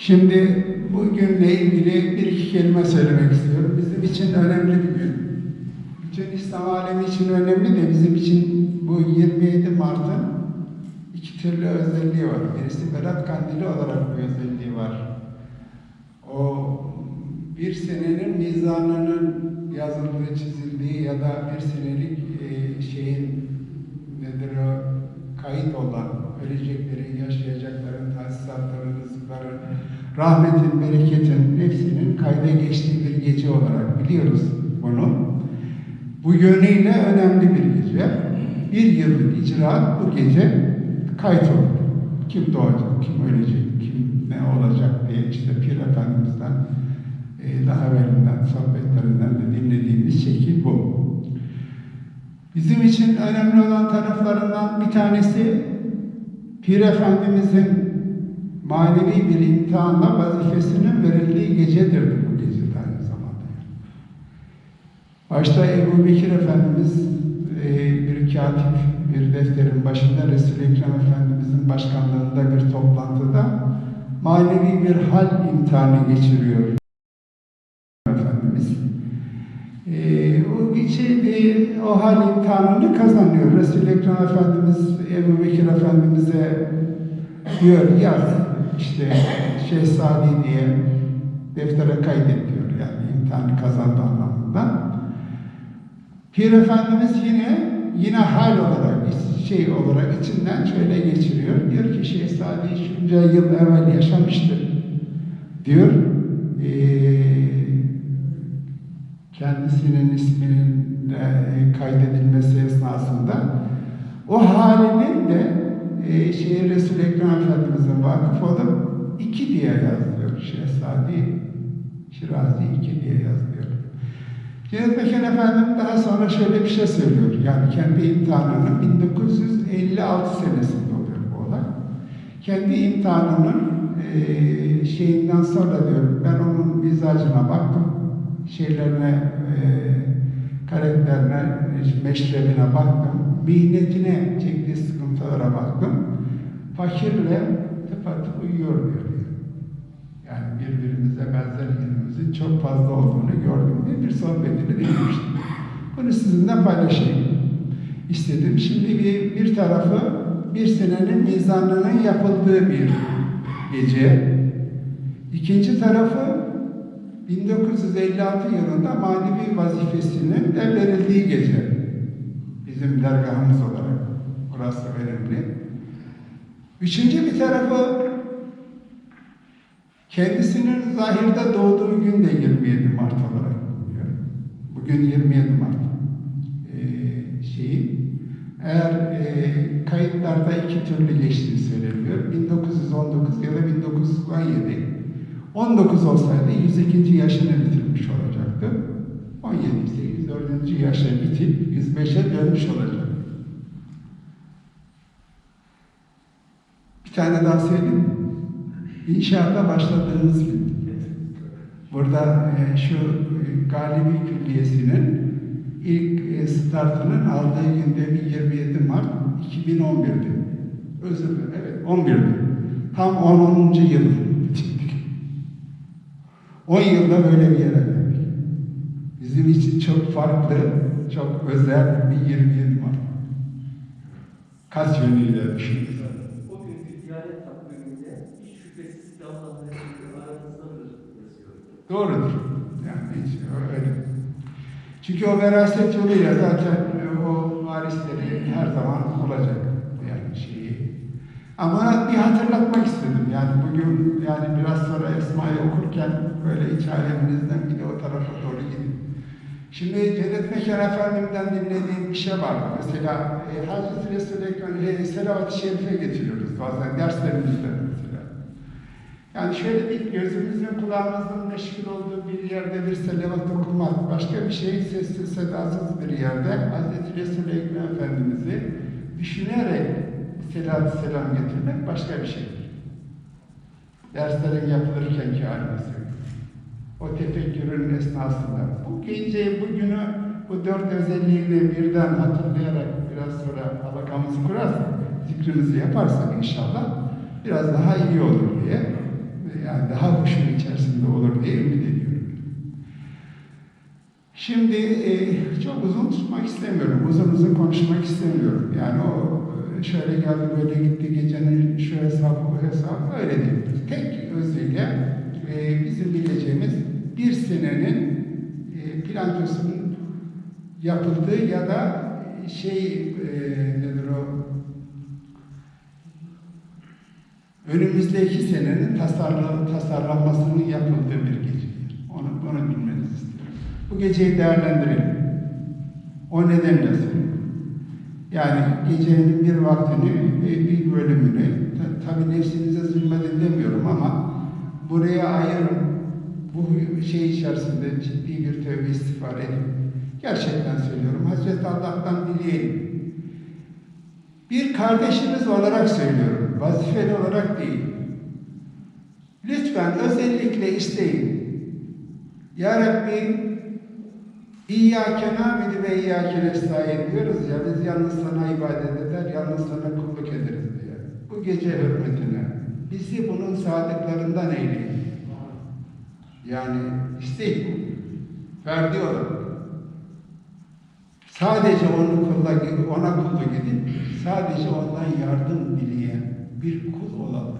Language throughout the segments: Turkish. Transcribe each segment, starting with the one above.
Şimdi bugünle ilgili bir iki kelime söylemek istiyorum. Bizim için önemli bir gün. Bütün İslam alemi için önemli de bizim için bu 27 Mart'ın iki türlü özelliği var. Birisi Berat Kandili olarak bir özelliği var. O bir senenin mizanının yazıldığı, çizildiği ya da bir senelik e, şeyin nedir o kayıt olan öleceklerin, rızıkların, rahmetin, bereketin hepsinin kayda geçtiği bir gece olarak biliyoruz bunu. Bu yönüyle önemli bir gece. Bir yıllık icraat bu gece kayıt olur. Kim doğacak, kim ölecek, kim ne olacak diye işte Pir Efendimiz'den e, daha evvelinden sohbetlerinden de dinlediğimiz şekil bu. Bizim için önemli olan taraflarından bir tanesi Pir Efendimiz'in manevi bir imtihanla vazifesinin verildiği gecedir bu gece aynı zamanda. Başta Ebu Bekir Efendimiz e, bir katip, bir defterin başında Resul-i Ekrem Efendimiz'in başkanlığında bir toplantıda manevi bir hal imtihanı geçiriyor Efendimiz. E, o geçirdiği o hal imtihanını kazanıyor. Resul-i Ekrem Efendimiz Ebu Bekir Efendimiz'e diyor yaz işte Şehzadi diye deftere kaydet diyor yani imtihanı kazandı anlamında. Pir Efendimiz yine yine hal olarak şey olarak içinden şöyle geçiriyor. Diyor ki Şehzadi şunca yıl evvel yaşamıştır. Diyor. Ee, kendisinin isminin de kaydedilmesi esnasında o halinin de e, şehir Resul-i Ekrem Efendimiz'in vakıf olup iki diye yazıyor. Şehzadi Şirazi iki diye yazıyor. Cennet Mekan Efendim daha sonra şöyle bir şey söylüyor. Yani kendi imtihanının 1956 senesinde oluyor bu olay. Kendi imtihanının e, şeyinden sonra diyor ben onun mizacına baktım. Şeylerine, e, karakterine, meşrebine baktım. Mihnetine çektiği sıkıntılara baktım. Fakirle tıpatıp uyuyor diyor. Yani birbirimize benzer yönümüzün çok fazla olduğunu gördüm diye bir sohbetini dinlemiştim. Bunu sizinle paylaşayım istedim. Şimdi bir, bir tarafı bir senenin mizanının yapıldığı bir gece. İkinci tarafı 1956 yılında manevi vazifesinin de verildiği gece. Bizim dergahımız olarak. Burası önemli. Üçüncü bir tarafı kendisinin zahirde doğduğu gün de 27 Mart olarak bulunuyor. Bugün 27 Mart ee, şeyi. Eğer e, kayıtlarda iki türlü geçtiği söyleniyor. 1919 ya da 1917. 19 olsaydı 102. yaşını bitirmiş olacaktı. 17 ise 104. yaşa bitip 105'e dönmüş olacak. Bir tane daha söyleyeyim. İnşaata başladığımız gün. Burada e, şu e, Galibi Külliyesi'nin ilk e, startının aldığı günde bir 27 Mart 2011'di. Özür dilerim, evet 11'di. Tam 10. yıl bitirdik. 10 yılda böyle bir yere geldik. Bizim için çok farklı, çok özel bir 27 Mart. Kaç yönüyle düşündük. Doğrudur. Yani hiç öyle. Çünkü o veraset yoluyla zaten o varisleri her zaman olacak yani şeyi. Ama bir hatırlatmak istedim. Yani bugün yani biraz sonra Esma'yı okurken böyle iç aleminizden bir de o tarafa doğru gidin. Şimdi Cennet Mekan Efendim'den dinlediğim bir şey var. Mesela e, Hazreti Resul-i Ekrem e, Selavat-ı Şerif'e getiriyoruz bazen derslerimizde. Yani şöyle bir gözümüzün kulağımızın meşgul olduğu bir yerde bir selavat okumak, başka bir şey sessiz sedasız bir yerde Hz. Resul-i Ekrem Efendimiz'i düşünerek selat selam getirmek başka bir şeydir. Derslerin yapılırken ki halimiz. O tefekkürün esnasında. Bu geceyi, bugünü bu dört özelliğiyle birden hatırlayarak biraz sonra alakamızı kurarsak, zikrimizi yaparsak inşallah biraz daha iyi olur diye yani daha hoşuma içerisinde olur diye ümit ediyorum. Şimdi e, çok uzun tutmak istemiyorum, uzun uzun konuşmak istemiyorum. Yani o e, şöyle geldi, böyle gitti, gecenin şu hesabı, bu hesabı öyle değil. Tek özüyle e, bizim bileceğimiz bir senenin e, plantosunun yapıldığı ya da şey e, nedir o önümüzdeki senenin tasarla, tasarlanmasının yapıldığı bir gece. Onu, onu bilmenizi istiyorum. Bu geceyi değerlendirelim. O nedenle. Yani gecenin bir vaktini, bir bölümünü, ta, tabii nefsinize zulmedin demiyorum ama buraya ayırın. Bu şey içerisinde ciddi bir tövbe istiğfar edin. Gerçekten söylüyorum. Hazreti Allah'tan dileyelim. Bir kardeşimiz olarak söylüyorum, vazifeli olarak değil. Lütfen özellikle isteyin. Ya Rabbi, İyyâke nâbidu ve İyyâke nestaîn diyoruz ya, biz yalnız sana ibadet eder, yalnız sana kulluk ederiz diye. Bu gece hürmetine bizi bunun sadıklarından eyleyin. Yani isteyin, ferdi olarak. Sadece onu kulla, ona kullu gidin. Sadece ondan yardım dileyen bir kul olalım.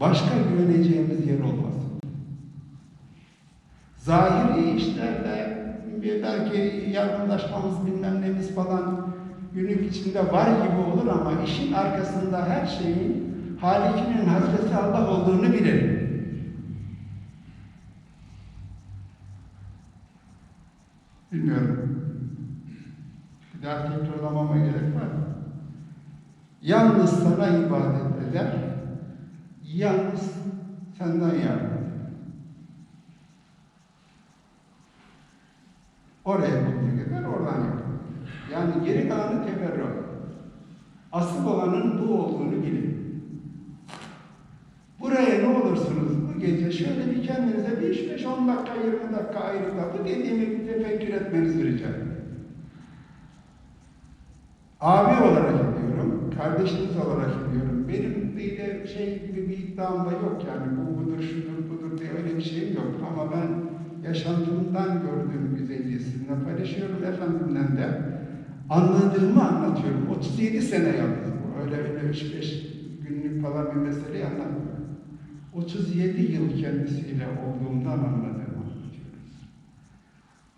Başka güveneceğimiz yer olmasın. Zahiri işlerde bir belki yardımlaşmamız bilmem nemiz falan günlük içinde var gibi olur ama işin arkasında her şeyin Halikinin Hazreti Allah olduğunu bilelim. Bilmiyorum. Bir daha tekrarlamama gerek var mı? Yalnız sana ibadet eder, yalnız senden yardım. Oraya kulluk eder, oradan yardım. Yani geri kalanı teferruat. Asıl olanın bu olduğunu bilin. Buraya ne olursunuz bu gece şöyle bir kendinize bir 5-10 dakika, 20 dakika ayrıla bu dediğimi bir tefekkür etmenizi rica ediyorum. Abi olarak kardeşiniz olarak ediyorum. Benim de şey gibi bir iddiam da yok yani bu budur, şudur, budur diye öyle bir şeyim yok. Ama ben yaşantımdan gördüğüm güzelliği sizinle paylaşıyorum. Efendimden de anladığımı anlatıyorum. 37 sene yaptım. Öyle öyle 3-5 günlük falan bir meseleyi anlatmıyorum. 37 yıl kendisiyle olduğumdan anlatıyoruz.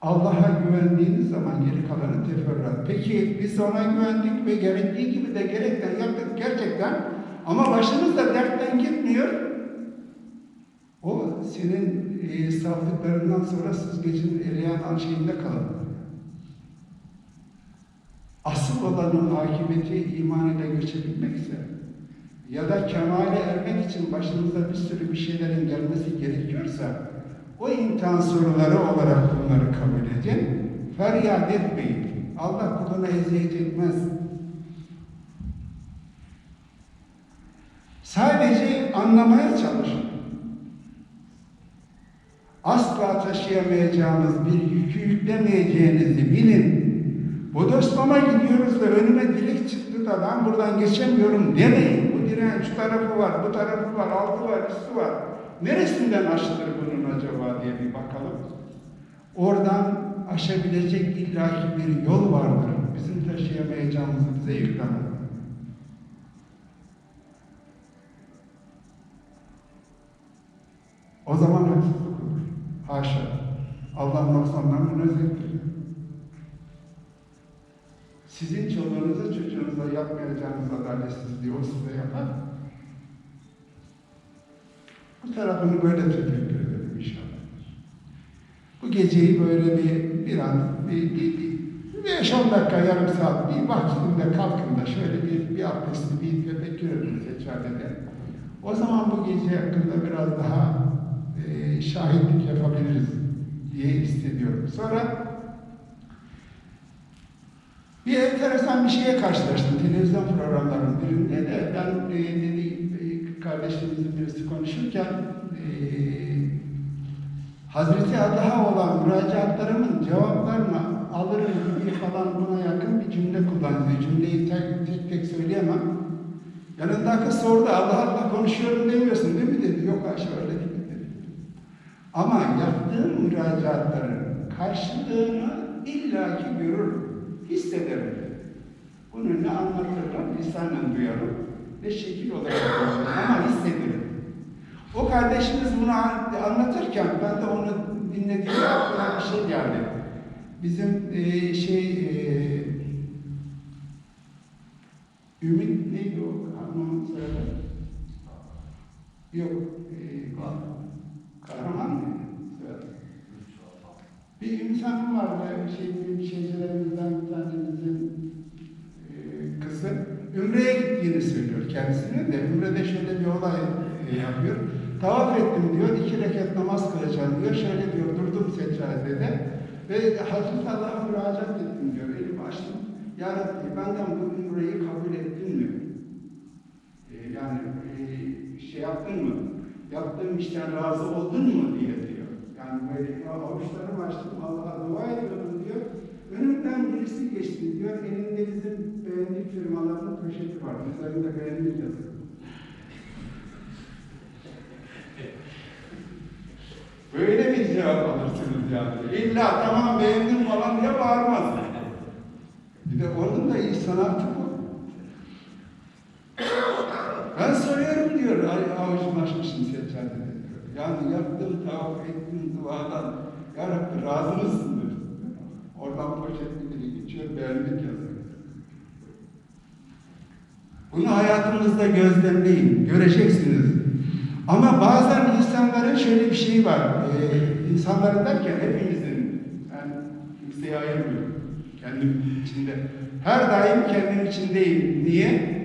Allah'a güvendiğiniz zaman geri kalanı teferruat. Peki biz ona güvendik ve gerektiği gibi de gerekten yaptık gerçekten ama başımız da dertten gitmiyor. O senin e, savdıklarından sonra süzgecin eriyen şeyinde kalır. Asıl olanın akıbeti iman ile geçebilmekse ya da kemale ermek için başınıza bir sürü bir şeylerin gelmesi gerekiyorsa o imtihan soruları olarak bunları kabul edin. Feryat etmeyin. Allah kuluna eziyet etmez. Sadece anlamaya çalışın. Asla taşıyamayacağınız bir yükü yüklemeyeceğinizi bilin. Bodoslama gidiyoruz da önüme dilek çıktı da ben buradan geçemiyorum demeyin. Bu direğin şu tarafı var, bu tarafı var, altı var, üstü var. Neresinden aşılır bunun acaba diye bir bakalım. Oradan aşabilecek illaki bir yol vardır. Bizim taşıyamayacağımızı bize. O zaman haksızlık olur. Haşa. Allah noksandan münezzehtir. Sizin çoluğunuza çocuğunuza yapmayacağınız adaletsizliği o size yapar. Bu tarafını böyle tefekkür edelim inşallah. Bu geceyi böyle bir bir an, bir, bir, bir, beş on dakika, yarım saat bir vaktinde kalkın da şöyle bir, bir abdestli bir tefekkür edin seçerde. O zaman bu gece hakkında biraz daha e, şahitlik yapabiliriz diye hissediyorum. Sonra bir enteresan bir şeye karşılaştım televizyon programlarının birinde de ben e, kardeşlerimizin birisi konuşurken e, Hazreti Allah'a olan müracaatlarımın cevaplarını alırım gibi falan buna yakın bir cümle kullandı. Cümleyi tek tek, tek söyleyemem. Yanındaki sordu Allah Allah konuşuyorum demiyorsun değil mi dedi. Yok Ayşe öyle dedi. Ama yaptığım müracaatların karşılığını illaki görürüm, hissederim. Bunu ne anlatırlar, lisanen duyarım, ne şekil olarak duyarım ama hissederim. O kardeşimiz bunu an- anlatırken ben de onu dinlediğimde aklıma bir şey geldi. Bizim e, şey e, Ümit neydi o? Kahraman söyle. Yok. E, kahraman mı? Bir insan vardı, şey, büyük şeycilerimizden bir tanemizin. Ümre'ye gittiğini söylüyor kendisine de. Ümre'de şöyle bir olay e, yapıyor. Tavaf ettim diyor, iki rekat namaz kılacağım diyor. Şöyle diyor, durdum seccadede ve Hazreti Allah'a müracaat ettim diyor. Elimi açtım. Ya Rabbi benden bu ümreyi kabul ettin mi? E, yani e, şey yaptın mı? Yaptığım işten razı oldun mu diye diyor. Yani böyle avuçlarımı açtım Allah'a dua ediyorum diyor. Önümden birisi geçti diyor. Elinde bizim beğendik firmaların poşeti var. Üzerinde beğendik yazıyor. Böyle bir cevap alırsınız yani. İlla tamam beğendim falan diye bağırmaz. Bir de onun da iyi sanatı bu. Ben soruyorum diyor, avucum açmışım seccadede diyor. Yani yaptığım tavaf ettiğim duadan, Ya Rabbi razı mısın poşetli biri geçiyor, beğendik yazıyor. Bunu hayatınızda gözlemleyin, göreceksiniz. Ama bazen insanların şöyle bir şeyi var. Ee, insanların derken hepimizin, ben kimseye ayırmıyorum. Kendim içinde. Her daim kendim içindeyim. Niye?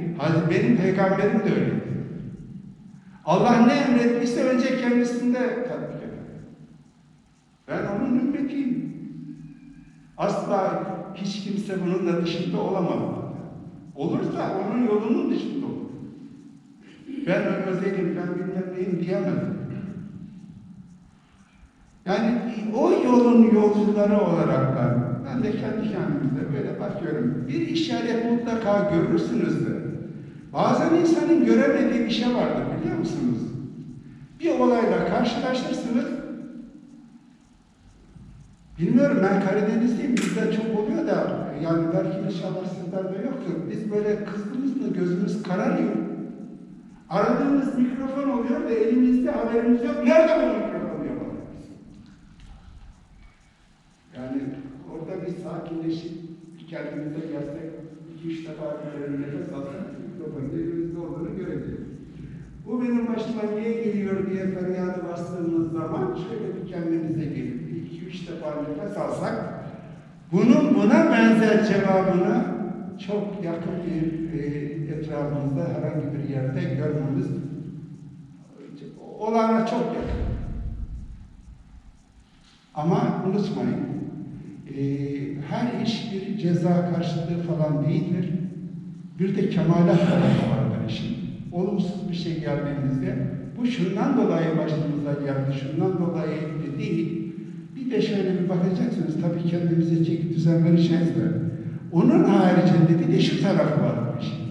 Benim peygamberim de öyle. Allah ne emretmişse önce kendisinde tatbik eder. Ben onun ümmetiyim. Asla hiç kimse bunun da dışında olamaz. Olursa onun yolunun dışında olur. Ben özelim, ben bilmem neyim diyemem. Yani o yolun yolcuları olarak da ben de kendi kendimize böyle bakıyorum. Bir işaret mutlaka görürsünüzdür. Bazen insanın göremediği bir şey vardır biliyor musunuz? Bir olayla karşılaşırsınız. Bilmiyorum ben Karadenizliyim bizde çok oluyor da yani belki inşallah sizlerde yoktur. Biz böyle kızdığımız mı gözümüz kararıyor. Aradığımız mikrofon oluyor da elimizde haberimiz yok. Nerede bu mikrofon biz? Yani orada bir sakinleşip kendimize gelsek, iki üç defa bir nefes alsak mikrofonun elimizde olduğunu göreceğiz. Bu benim başıma niye geliyor diye feryadı bastığımız zaman şöyle bir kendimize üç defa alsak bunun buna benzer cevabını çok yakın bir e, etrafımızda herhangi bir yerde görmemiz olana çok yakın. Ama unutmayın, e, her iş bir ceza karşılığı falan değildir. Bir de kemalat tarafı vardır işin. Olumsuz bir şey geldiğimizde, bu şundan dolayı başımıza geldi, şundan dolayı değil. Bir de şöyle bir bakacaksınız, tabii kendimize çeki düzen vereceğiz de. Onun haricinde bir de şu tarafı var işin.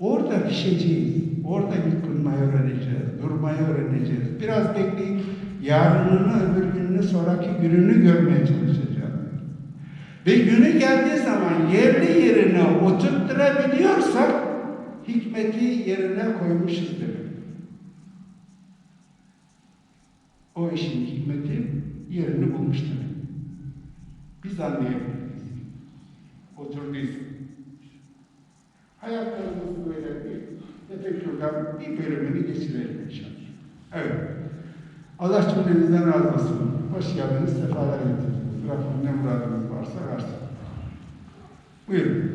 Orada pişeceğiz, orada yıkılmayı öğreneceğiz, durmayı öğreneceğiz. Biraz bekleyin, yarınını, öbür gününü, sonraki gününü görmeye çalışacağız. Ve günü geldiği zaman yerli yerine oturtturabiliyorsak hikmeti yerine koymuşuz demek. O işin hikmeti yerini bulmuş demek. Biz anlayabiliriz. Oturduysa. Hayatlarımız böyle bir tefekkürden bir bölümünü geçirelim inşallah. Evet. Allah cümlemizden razı olsun. Hoş geldiniz, sefalar getirdiniz. Rabbim ne muradınız varsa versin. Buyurun.